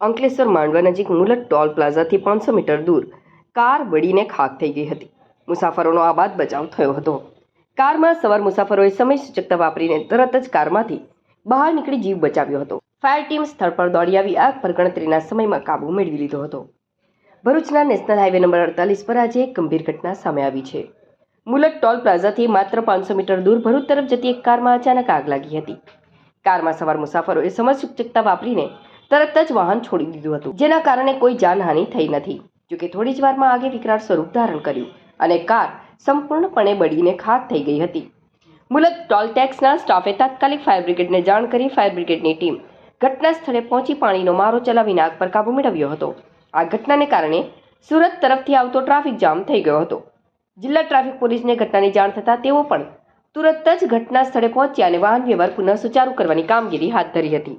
અંકલેશ્વર માંડવા નજીક મુલત ટોલ પ્લાઝાથી પાંચસો મીટર દૂર કાર બળીને ખાક થઈ ગઈ હતી. મુસાફરોનો આબાદ બચાવ થયો હતો. કારમાં સવાર મુસાફરોએ સમય સૂચકતા વાપરીને તરત જ કારમાંથી બહાર નીકળી જીવ બચાવ્યો હતો. ફાયર ટીમ સ્થળ પર દોડી આવી આગ પર ગણતરીના સમયમાં કાબુ મેળવી લીધો હતો. ભરૂચના નેશનલ હાઈવે નંબર અડતાલીસ પર આજે એક ગંભીર ઘટના સામે આવી છે. મુલત ટોલ પ્લાઝાથી માત્ર પાંચસો મીટર દૂર ભરૂચ તરફ જતી એક કારમાં અચાનક આગ લાગી હતી. કારમાં સવાર મુસાફરોએ સમય સૂચકતા વાપરીને તરત જ વાહન છોડી દીધું હતું. જેના કારણે કોઈ જાનહાનિ થઈ નથી. જોકે થોડી જ વારમાં આગે વિકરાળ સ્વરૂપ ધારણ કર્યું અને કાર સંપૂર્ણપણે બળીને ખાક થઈ ગઈ હતી. મુલત ટોલ ટેક્સના સ્ટાફે તાત્કાલિક ફાયર બ્રિગેડને જાણ કરી ફાયર બ્રિગેડની ટીમ ઘટના સ્થળે પહોંચી પાણીનો મારો ચલાવીને આગ પર કાબૂ મેળવ્યો હતો. આ ઘટનાને કારણે સુરત તરફથી આવતો ટ્રાફિક જામ થઈ ગયો હતો. જિલ્લા ટ્રાફિક પોલીસને ઘટનાની જાણ થતાં તેઓ પણ તુરત જ ઘટના સ્થળે પહોંચ્યા અને વાહન વ્યવહાર પુનઃ સુચારુ કરવાની કામગીરી હાથ ધરી હતી.